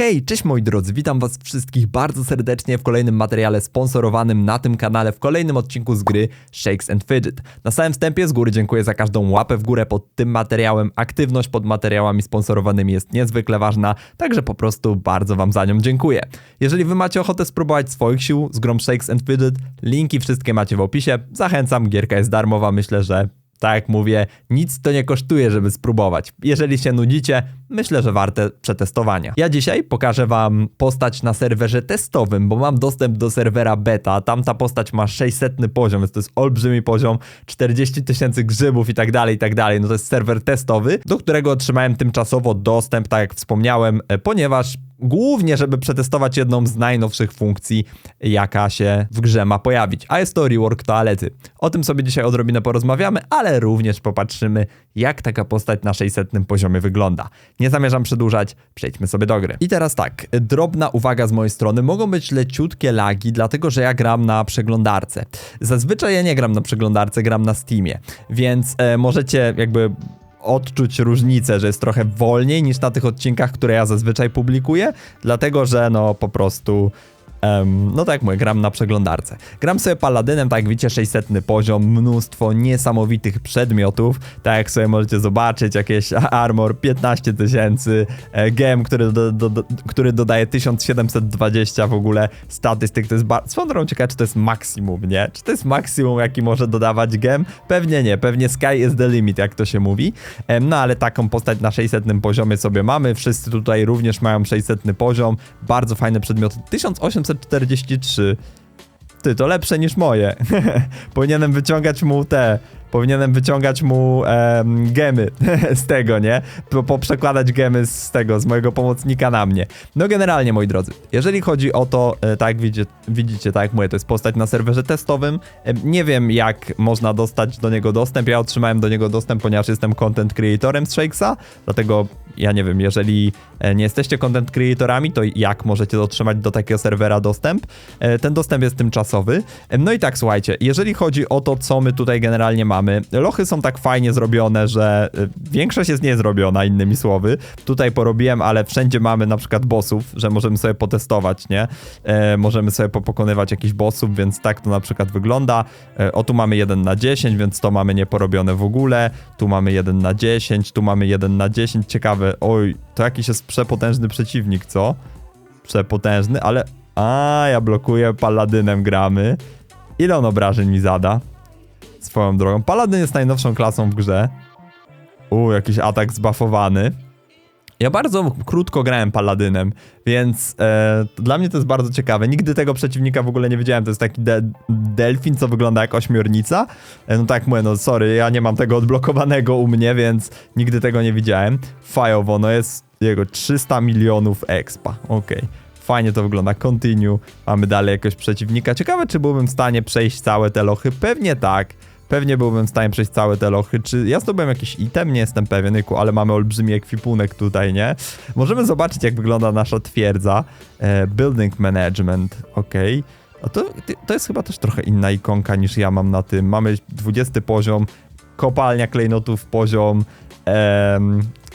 Hej, cześć moi drodzy, witam was wszystkich bardzo serdecznie w kolejnym materiale sponsorowanym na tym kanale, w kolejnym odcinku z gry Shakes and Fidget. Na samym wstępie z góry dziękuję za każdą łapę w górę pod tym materiałem. Aktywność pod materiałami sponsorowanymi jest niezwykle ważna, także po prostu bardzo wam za nią dziękuję. Jeżeli wy macie ochotę spróbować swoich sił z grą Shakes and Fidget, linki wszystkie macie w opisie. Zachęcam, gierka jest darmowa, myślę, że tak jak mówię, nic to nie kosztuje, żeby spróbować. Jeżeli się nudzicie, myślę, że warte przetestowania. Ja dzisiaj pokażę wam postać na serwerze testowym, bo mam dostęp do serwera beta. Tam ta postać ma 600 poziom, więc to jest olbrzymi poziom, 40 tysięcy grzybów i tak dalej, i tak dalej. No to jest serwer testowy, do którego otrzymałem tymczasowo dostęp, tak jak wspomniałem, e, ponieważ głównie, żeby przetestować jedną z najnowszych funkcji, jaka się w grze ma pojawić, a jest to rework toalety. O tym sobie dzisiaj odrobinę porozmawiamy, ale również popatrzymy, jak taka postać na 600 poziomie wygląda. Nie zamierzam przedłużać, przejdźmy sobie do gry. I teraz tak, drobna uwaga z mojej strony, mogą być leciutkie lagi, dlatego że ja gram na przeglądarce. Zazwyczaj ja nie gram na przeglądarce, gram na Steamie, więc e, możecie jakby odczuć różnicę, że jest trochę wolniej niż na tych odcinkach, które ja zazwyczaj publikuję, dlatego że no po prostu Um, no tak jak mówię, gram na przeglądarce. Gram sobie paladynem, tak jak widzicie, 600 poziom, mnóstwo niesamowitych przedmiotów, tak jak sobie możecie zobaczyć, jakieś armor 15 tysięcy, e, gem, który, do, do, do, który dodaje 1720 w ogóle statystyk, to jest bardzo... Swoją ciekawe, czy to jest maksimum, nie? Czy to jest maksimum, jaki może dodawać gem? Pewnie nie, pewnie sky is the limit, jak to się mówi. Um, no ale taką postać na 600 poziomie sobie mamy, wszyscy tutaj również mają 600 poziom, bardzo fajne przedmioty, 1800 743. Ty, to lepsze niż moje. Powinienem wyciągać mu te Powinienem wyciągać mu em, gemy z tego, nie? Po, poprzekładać gemy z tego, z mojego pomocnika na mnie. No generalnie, moi drodzy, jeżeli chodzi o to, e, tak widzicie, widzicie, tak jak mówię, to jest postać na serwerze testowym. Nie wiem, jak można dostać do niego dostęp. Ja otrzymałem do niego dostęp, ponieważ jestem content creatorem z Shakesa, dlatego ja nie wiem, jeżeli e, nie jesteście content creatorami, to jak możecie otrzymać do takiego serwera dostęp? E, ten dostęp jest tymczasowy. E, no i tak, słuchajcie, jeżeli chodzi o to, co my tutaj generalnie mamy. Lochy są tak fajnie zrobione, że większość jest niezrobiona, innymi słowy. Tutaj porobiłem, ale wszędzie mamy na przykład bossów, że możemy sobie potestować, nie? Możemy sobie popokonywać jakichś bossów, więc tak to na przykład wygląda. O, tu mamy 1 na 10, więc to mamy nieporobione w ogóle. Tu mamy 1 na 10, tu mamy 1 na 10. Ciekawe, oj, to jakiś jest przepotężny przeciwnik, co? Przepotężny, ale... A, ja blokuję paladynem gramy. Ile on obrażeń mi zada? Swoją drogą. Paladyn jest najnowszą klasą w grze. U, jakiś atak zbafowany. Ja bardzo krótko grałem paladynem, więc e, dla mnie to jest bardzo ciekawe. Nigdy tego przeciwnika w ogóle nie widziałem. To jest taki de delfin, co wygląda jak ośmiornica. E, no tak mówię, no sorry, ja nie mam tego odblokowanego u mnie, więc nigdy tego nie widziałem. Fajowo, no jest jego 300 milionów expa. Okej. Okay fajnie to wygląda. Continue, mamy dalej jakiegoś przeciwnika. Ciekawe, czy byłbym w stanie przejść całe te lochy. Pewnie tak. Pewnie byłbym w stanie przejść całe te lochy. Czy ja zdobyłem jakiś item? Nie jestem pewien, Nyku, ale mamy olbrzymi ekwipunek tutaj, nie? Możemy zobaczyć, jak wygląda nasza twierdza. E, building management, ok. To, to jest chyba też trochę inna ikonka niż ja mam na tym. Mamy 20 poziom, kopalnia klejnotów poziom,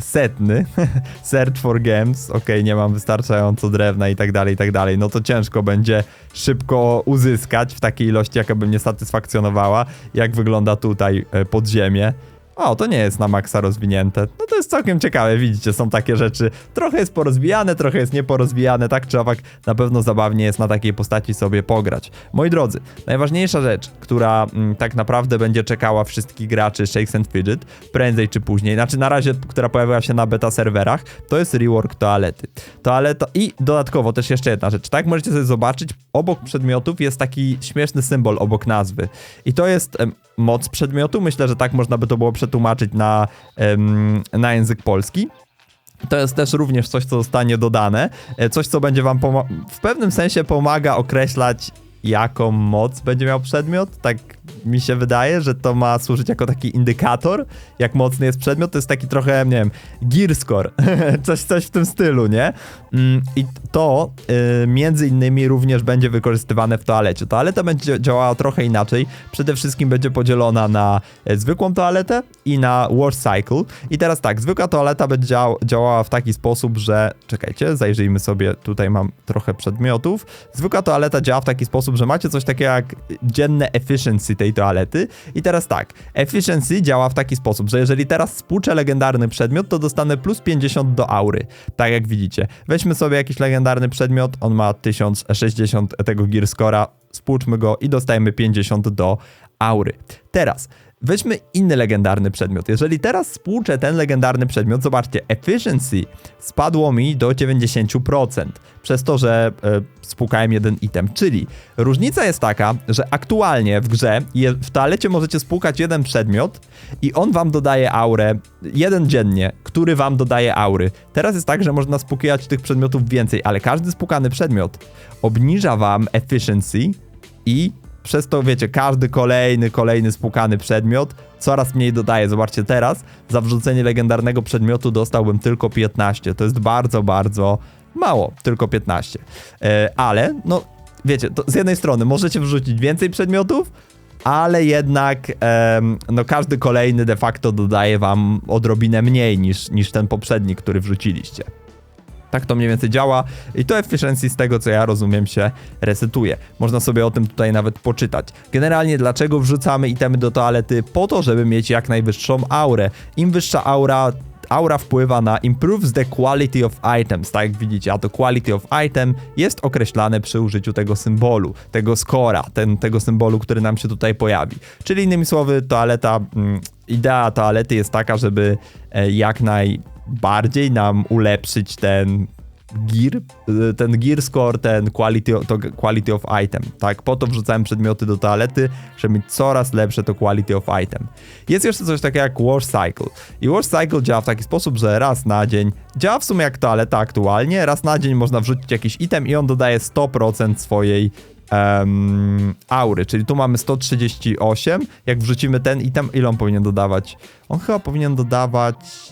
setny, search for gems, ok, nie mam wystarczająco drewna i tak dalej, i tak dalej, no to ciężko będzie szybko uzyskać w takiej ilości, jaka by mnie satysfakcjonowała, jak wygląda tutaj e, podziemie. O, to nie jest na maksa rozwinięte. No to jest całkiem ciekawe, widzicie, są takie rzeczy. Trochę jest porozwijane, trochę jest nieporozwijane, tak czy owak na pewno zabawnie jest na takiej postaci sobie pograć. Moi drodzy, najważniejsza rzecz, która mm, tak naprawdę będzie czekała wszystkich graczy Shakes and Fidget, prędzej czy później, znaczy na razie, która pojawiła się na beta serwerach, to jest rework toalety. Toaleta i dodatkowo też jeszcze jedna rzecz, tak możecie sobie zobaczyć, obok przedmiotów jest taki śmieszny symbol obok nazwy. I to jest moc przedmiotu, myślę, że tak można by to było przetłumaczyć na, na język polski. To jest też również coś, co zostanie dodane. E, coś, co będzie wam w pewnym sensie pomaga określać jaką moc będzie miał przedmiot. Tak mi się wydaje, że to ma służyć jako taki indykator, jak mocny jest przedmiot. To jest taki trochę, nie wiem, gear score, coś, coś w tym stylu, nie? Mm, I to y, między innymi również będzie wykorzystywane w toalecie. Toaleta będzie działała trochę inaczej. Przede wszystkim będzie podzielona na e, zwykłą toaletę i na wash cycle. I teraz tak, zwykła toaleta będzie dział działała w taki sposób, że czekajcie, zajrzyjmy sobie, tutaj mam trochę przedmiotów. Zwykła toaleta działa w taki sposób, że macie coś takiego jak dzienne efficiency tej toalety. I teraz tak, efficiency działa w taki sposób, że jeżeli teraz spłuczę legendarny przedmiot, to dostanę plus 50 do aury. Tak jak widzicie. Weźmy sobie jakiś legendarny przedmiot, on ma 1060 tego gear scora, spłuczmy go i dostajemy 50 do aury. Teraz, weźmy inny legendarny przedmiot. Jeżeli teraz spłuczę ten legendarny przedmiot, zobaczcie, efficiency spadło mi do 90% przez to, że e, spłukałem jeden item. Czyli różnica jest taka, że aktualnie w grze je, w toalecie możecie spłukać jeden przedmiot i on wam dodaje aurę, jeden dziennie, który wam dodaje aury. Teraz jest tak, że można spłukać tych przedmiotów więcej, ale każdy spłukany przedmiot obniża wam efficiency i przez to, wiecie, każdy kolejny, kolejny spłukany przedmiot coraz mniej dodaje. Zobaczcie teraz, za wrzucenie legendarnego przedmiotu dostałbym tylko 15. To jest bardzo, bardzo mało, tylko 15. E, ale, no, wiecie, z jednej strony możecie wrzucić więcej przedmiotów, ale jednak no każdy kolejny de facto dodaje wam odrobinę mniej niż, niż ten poprzedni, który wrzuciliście. Tak to mniej więcej działa i to efficiency z tego co ja rozumiem się resetuje. Można sobie o tym tutaj nawet poczytać. Generalnie dlaczego wrzucamy itemy do toalety? Po to, żeby mieć jak najwyższą aurę. Im wyższa aura, aura wpływa na improves the quality of items, tak jak widzicie, a to quality of item jest określane przy użyciu tego symbolu, tego scora, ten, tego symbolu, który nam się tutaj pojawi. Czyli innymi słowy, toaleta, mm, idea toalety jest taka, żeby e, jak najbardziej nam ulepszyć ten gear, y, ten gear score, ten quality, to quality of item, tak? Po to wrzucałem przedmioty do toalety, żeby mieć coraz lepsze to quality of item. Jest jeszcze coś takiego jak wash cycle. I wash cycle działa w taki sposób, że raz na dzień, działa w sumie jak toaleta aktualnie, raz na dzień można wrzucić jakiś item i on dodaje 100% swojej um, aury, czyli tu mamy 138, jak wrzucimy ten item, ile on powinien dodawać? On chyba powinien dodawać...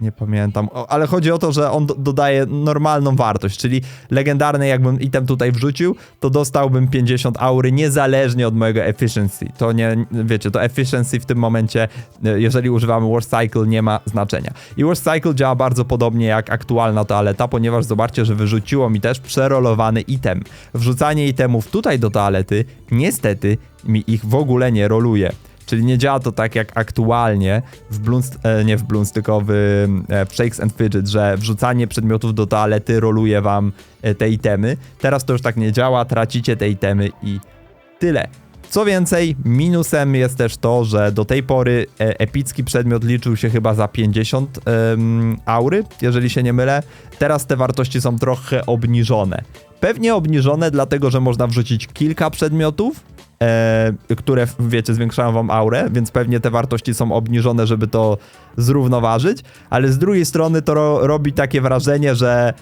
Nie pamiętam, ale chodzi o to, że on do, dodaje normalną wartość, czyli legendarny jakbym item tutaj wrzucił, to dostałbym 50 aury niezależnie od mojego efficiency. To nie, wiecie, to efficiency w tym momencie, e, jeżeli używamy Wash Cycle, nie ma znaczenia. I Wash Cycle działa bardzo podobnie jak aktualna toaleta, ponieważ zobaczcie, że wyrzuciło mi też przerolowany item. Wrzucanie itemów tutaj do toalety, niestety, mi ich w ogóle nie roluje. Czyli nie działa to tak jak aktualnie w Bloons, e, nie w Bloons, tylko w, e, w Shakes and Fidget, że wrzucanie przedmiotów do toalety roluje wam e, te itemy. Teraz to już tak nie działa, tracicie te itemy i tyle. Co więcej, minusem jest też to, że do tej pory epicki przedmiot liczył się chyba za 50 um, aury, jeżeli się nie mylę. Teraz te wartości są trochę obniżone. Pewnie obniżone, dlatego że można wrzucić kilka przedmiotów, e, które, wiecie, zwiększają wam aurę, więc pewnie te wartości są obniżone, żeby to zrównoważyć, ale z drugiej strony to ro robi takie wrażenie, że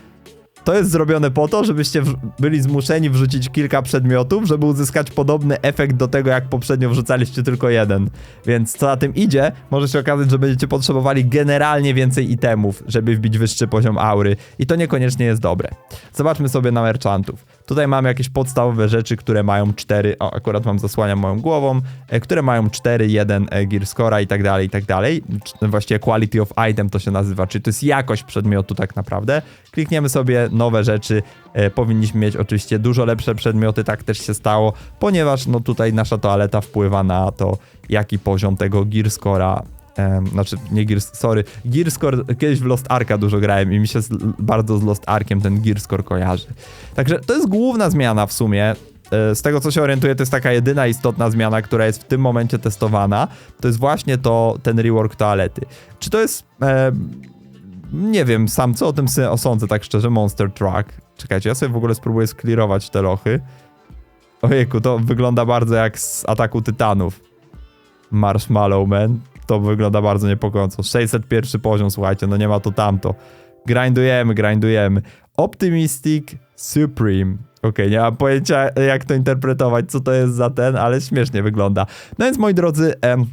to jest zrobione po to, żebyście byli zmuszeni wrzucić kilka przedmiotów, żeby uzyskać podobny efekt do tego, jak poprzednio wrzucaliście tylko jeden. Więc co na tym idzie, może się okazać, że będziecie potrzebowali generalnie więcej itemów, żeby wbić wyższy poziom aury. I to niekoniecznie jest dobre. Zobaczmy sobie na merchantów. Tutaj mamy jakieś podstawowe rzeczy, które mają 4, o akurat mam zasłaniam moją głową, e, które mają 4, 1 e, gear score'a i tak dalej, i tak dalej. Właściwie quality of item to się nazywa, czyli to jest jakość przedmiotu tak naprawdę. Klikniemy sobie nowe rzeczy, e, powinniśmy mieć oczywiście dużo lepsze przedmioty, tak też się stało, ponieważ no tutaj nasza toaleta wpływa na to, jaki poziom tego gear score'a Um, znaczy, nie Gears, sorry. Gearscore, kiedyś w Lost Arka dużo grałem i mi się z, bardzo z Lost Arkiem ten Gearscore kojarzy. Także to jest główna zmiana w sumie. E, z tego co się orientuję, to jest taka jedyna istotna zmiana, która jest w tym momencie testowana. To jest właśnie to, ten rework toalety. Czy to jest. E, nie wiem sam, co o tym osądzę, tak szczerze. Monster Truck. Czekajcie, ja sobie w ogóle spróbuję sklirować te lochy. Ojejku, to wygląda bardzo jak z ataku tytanów. Marshmallow Man to wygląda bardzo niepokojąco. 601 poziom, słuchajcie, no nie ma to tamto. Grindujemy, grindujemy. Optimistic Supreme. Okej, nie mam pojęcia jak to interpretować, co to jest za ten, ale śmiesznie wygląda. No więc moi drodzy, em,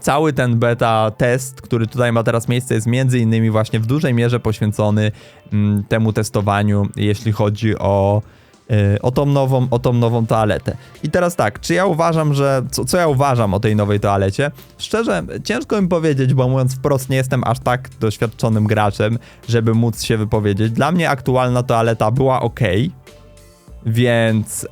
cały ten beta test, który tutaj ma teraz miejsce, jest między innymi właśnie w dużej mierze poświęcony mm, temu testowaniu, jeśli chodzi o, o, tą nową, o tą nową toaletę. I teraz tak, czy ja uważam, że. Co, co ja uważam o tej nowej toalecie? Szczerze, ciężko mi powiedzieć, bo mówiąc wprost, nie jestem aż tak doświadczonym graczem, żeby móc się wypowiedzieć. Dla mnie aktualna toaleta była ok, więc.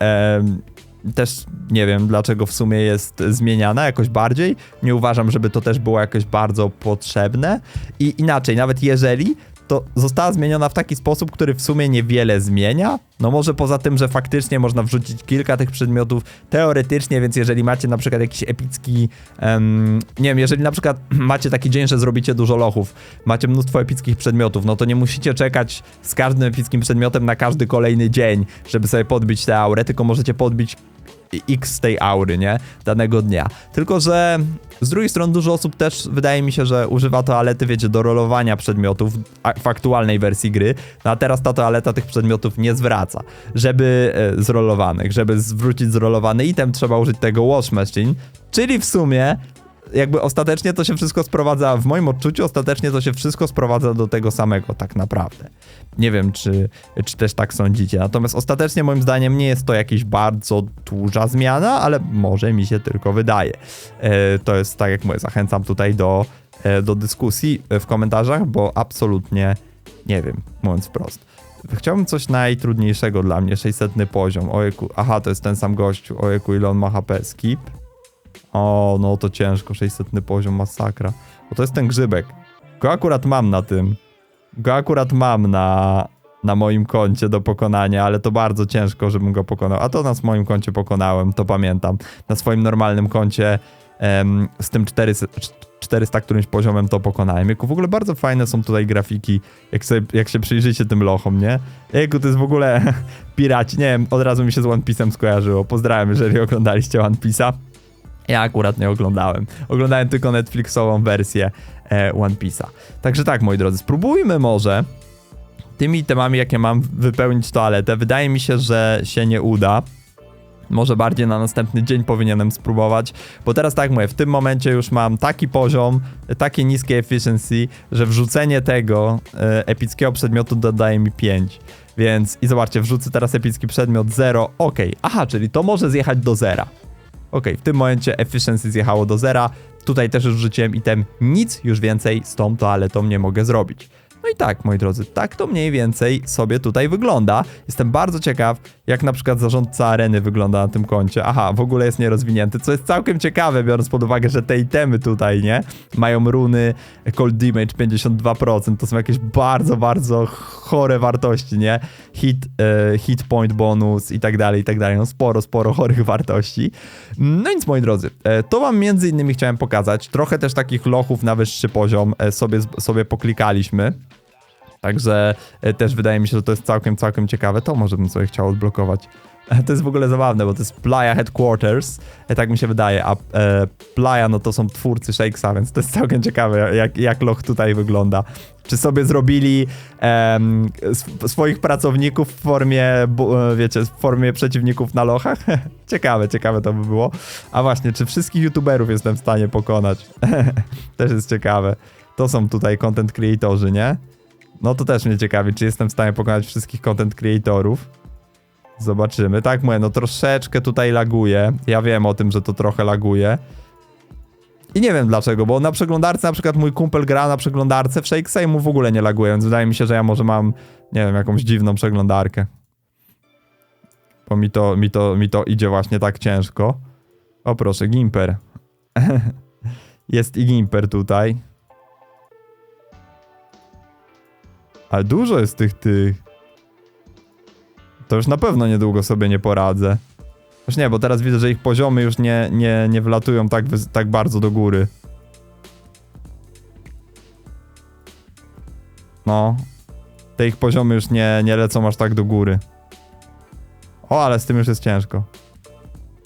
też nie wiem, dlaczego w sumie jest zmieniana jakoś bardziej. Nie uważam, żeby to też było jakoś bardzo potrzebne. I inaczej, nawet jeżeli, to została zmieniona w taki sposób, który w sumie niewiele zmienia. No może poza tym, że faktycznie można wrzucić kilka tych przedmiotów teoretycznie, więc jeżeli macie na przykład jakiś epicki, em, nie wiem, jeżeli na przykład macie taki dzień, że zrobicie dużo lochów, macie mnóstwo epickich przedmiotów, no to nie musicie czekać z każdym epickim przedmiotem na każdy kolejny dzień, żeby sobie podbić tę aurę, tylko możecie podbić x tej aury, nie? Danego dnia. Tylko, że z drugiej strony dużo osób też wydaje mi się, że używa toalety, wiecie, do rolowania przedmiotów w aktualnej wersji gry, no a teraz ta toaleta tych przedmiotów nie zwraca. Żeby e, zrolowanych, żeby zwrócić zrolowany item, trzeba użyć tego wash machine, czyli w sumie jakby ostatecznie to się wszystko sprowadza, w moim odczuciu ostatecznie to się wszystko sprowadza do tego samego tak naprawdę. Nie wiem, czy, czy też tak sądzicie. Natomiast ostatecznie moim zdaniem nie jest to jakaś bardzo duża zmiana, ale może mi się tylko wydaje. E, to jest tak jak mówię, zachęcam tutaj do, e, do dyskusji w komentarzach, bo absolutnie nie wiem, mówiąc wprost. Chciałbym coś najtrudniejszego dla mnie, 600 poziom. Ojku, aha, to jest ten sam gościu. Ojku, ile on ma HP? Skip. O, no to ciężko, 600 poziom, masakra. Bo to jest ten grzybek. Go akurat mam na tym. Go akurat mam na, na moim koncie do pokonania, ale to bardzo ciężko, żebym go pokonał. A to na moim koncie pokonałem, to pamiętam. Na swoim normalnym koncie em, z tym 400, 400 którymś poziomem to pokonałem. Jaku w ogóle bardzo fajne są tutaj grafiki, jak, sobie, jak się przyjrzycie tym lochom, nie? Jaku to jest w ogóle piraci, nie wiem, od razu mi się z One Piece'em skojarzyło. Pozdrawiam, jeżeli oglądaliście One Piece'a. Ja akurat nie oglądałem. Oglądałem tylko Netflixową wersję e, One Piece'a. Także tak, moi drodzy, spróbujmy może tymi temami, jakie mam, wypełnić toaletę. Wydaje mi się, że się nie uda. Może bardziej na następny dzień powinienem spróbować, bo teraz tak mówię, w tym momencie już mam taki poziom, takie niskie efficiency, że wrzucenie tego e, epickiego przedmiotu dodaje mi 5. Więc i zobaczcie, wrzucę teraz epicki przedmiot 0, ok, aha, czyli to może zjechać do zera. Okej, w tym momencie efficiency zjechało do zera. Tutaj też już wrzuciłem item. Nic już więcej z tą toaletą nie mogę zrobić. No i tak, moi drodzy, tak to mniej więcej sobie tutaj wygląda. Jestem bardzo ciekaw, jak na przykład zarządca areny wygląda na tym koncie. Aha, w ogóle jest nierozwinięty, co jest całkiem ciekawe, biorąc pod uwagę, że te itemy tutaj, nie? Mają runy cold damage 52%, to są jakieś bardzo, bardzo chore wartości, nie? Hit, e, hit point bonus i tak dalej, i tak dalej. No sporo, sporo chorych wartości. No więc, moi drodzy, e, to wam między innymi chciałem pokazać. Trochę też takich lochów na wyższy poziom e, sobie, sobie poklikaliśmy. Także e, też wydaje mi się, że to jest całkiem, całkiem ciekawe. To może bym sobie chciał odblokować. To jest w ogóle zabawne, bo to jest Playa Headquarters, e, tak mi się wydaje, a e, Playa no to są twórcy Shakesa, więc to jest całkiem ciekawe, jak, jak loch tutaj wygląda. Czy sobie zrobili sw- swoich pracowników w formie, e, wiecie, w formie przeciwników na lochach? ciekawe, ciekawe to by było. A właśnie, czy wszystkich youtuberów jestem w stanie pokonać? też jest ciekawe. To są tutaj content creatorzy, nie? No to też mnie ciekawi, czy jestem w stanie pokonać wszystkich content creatorów. Zobaczymy. Tak mówię, no troszeczkę tutaj laguje. Ja wiem o tym, że to trochę laguje. I nie wiem dlaczego, bo na przeglądarce na przykład mój kumpel gra na przeglądarce w Shakesa i mu w ogóle nie laguje, więc wydaje mi się, że ja może mam, nie wiem, jakąś dziwną przeglądarkę. Bo mi to, mi to, mi to idzie właśnie tak ciężko. O proszę, Gimper. Jest i Gimper tutaj. Ale dużo jest tych tych. To już na pewno niedługo sobie nie poradzę. Już nie, bo teraz widzę, że ich poziomy już nie, nie, nie wlatują tak, tak bardzo do góry. No. Te ich poziomy już nie, nie lecą aż tak do góry. O, ale z tym już jest ciężko.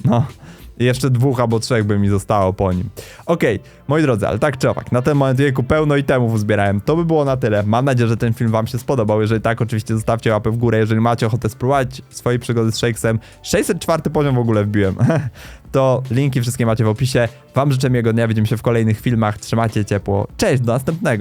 No. Jeszcze dwóch albo trzech by mi zostało po nim. Okej, moi drodzy, ale tak czy owak, na ten moment wieku pełno itemów uzbierałem. To by było na tyle. Mam nadzieję, że ten film wam się spodobał. Jeżeli tak, oczywiście zostawcie łapę w górę. Jeżeli macie ochotę spróbować swojej przygody z Shakesem, 604 poziom w ogóle wbiłem. to linki wszystkie macie w opisie. Wam życzę miłego dnia, widzimy się w kolejnych filmach. Trzymajcie ciepło. Cześć, do następnego.